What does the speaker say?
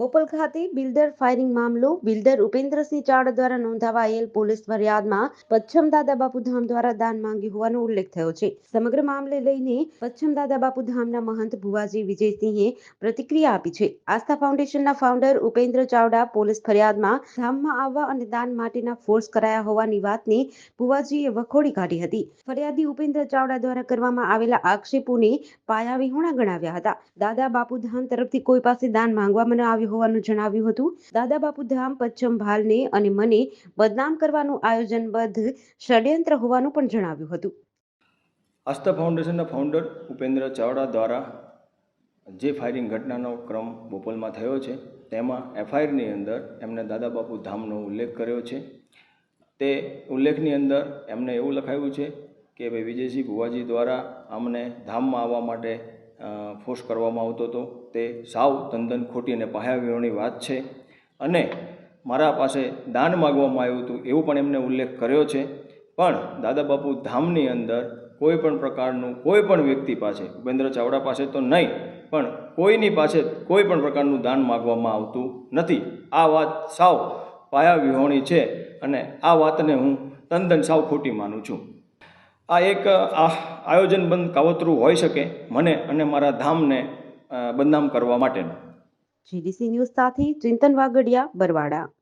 બોપલ ખાતે builder firing મામલો, builder Upendrasinh Chavda દ્વારા નોંધાવાયેલ પોલીસ ફરિયાદમાં પચ્છમ દાદા બાપુ ધામ દ્વારા દાન માંગ્યું હોવાનો ઉલ્લેખ થયો છે. સમગ્ર મામલે લઈને પચ્છમ દાદા બાપુ ધામના મહંત ભુવાજી વિજયસિંહે પ્રતિક્રિયા આપી છે. આસ્થા ફાઉન્ડેશનના ફાઉન્ડર ઉપેન્દ્ર ચાવડા પોલીસ ફરિયાદમાં ધામમાં આવવા અને દાન માટેના ફોર્સ કરાયા હોવાની વાતને ભુવાજીએ વખોડી કાઢી હતી. ફરિયાદી ઉપેન્દ્ર ચાવડા દ્વારા કરવામાં આવેલા આક્ષેપોને પાયાવિહોણા ગણાવ્યા હતા. દાદા બાપુ ધામ તરફથી કોઈ પાસે દાન માંગવામાં ન હોવાનું જણાવ્યું હતું. દાદા બાપુ ધામ, પચ્છમ ભાલને અને મને બદનામ કરવાનું આયોજનબદ્ધ ષડયંત્ર હોવાનું પણ જણાવ્યું હતું. આસ્થા ફાઉન્ડેશનના ફાઉન્ડર ઉપેન્દ્ર ચાવડા દ્વારા જે ફાયરિંગ ઘટનાનો ક્રમ બોપલમાં થયો છે, તેમાં એફઆઈઆરની અંદર એમને દાદા બાપુ ધામનો ઉલ્લેખ કર્યો છે. તે ઉલ્લેખની અંદર એમને એવું લખાયું છે કે ભાઈ વિજયસિંહ ભુવાજી દ્વારા અમને ધામમાં આવવા માટે ફોર્સ કરવામાં આવતો હતો. તે સાવ તંદન ખોટી અને પાયાવિહોણી વાત છે. અને મારા પાસે દાન માગવામાં આવ્યું હતું એવું પણ એમને ઉલ્લેખ કર્યો છે. પણ દાદા બાપુ ધામની અંદર કોઈ પણ પ્રકારનું કોઈ પણ વ્યક્તિ પાસે, ઉપેન્દ્ર ચાવડા પાસે તો નહીં, પણ કોઈની પાસે કોઈ પણ પ્રકારનું દાન માગવામાં આવતું નથી. આ વાત સાવ પાયા વિહોણી છે અને આ વાતને હું તંદન સાવ ખોટી માનું છું. આ એક આ આયોજનબંધ કાવતરું હોઈ શકે મને અને મારા ધામને બદનામ કરવા માટેનું. જીડીસી ન્યૂઝ સાથે ચિંતન વાગડિયા, બરવાડા.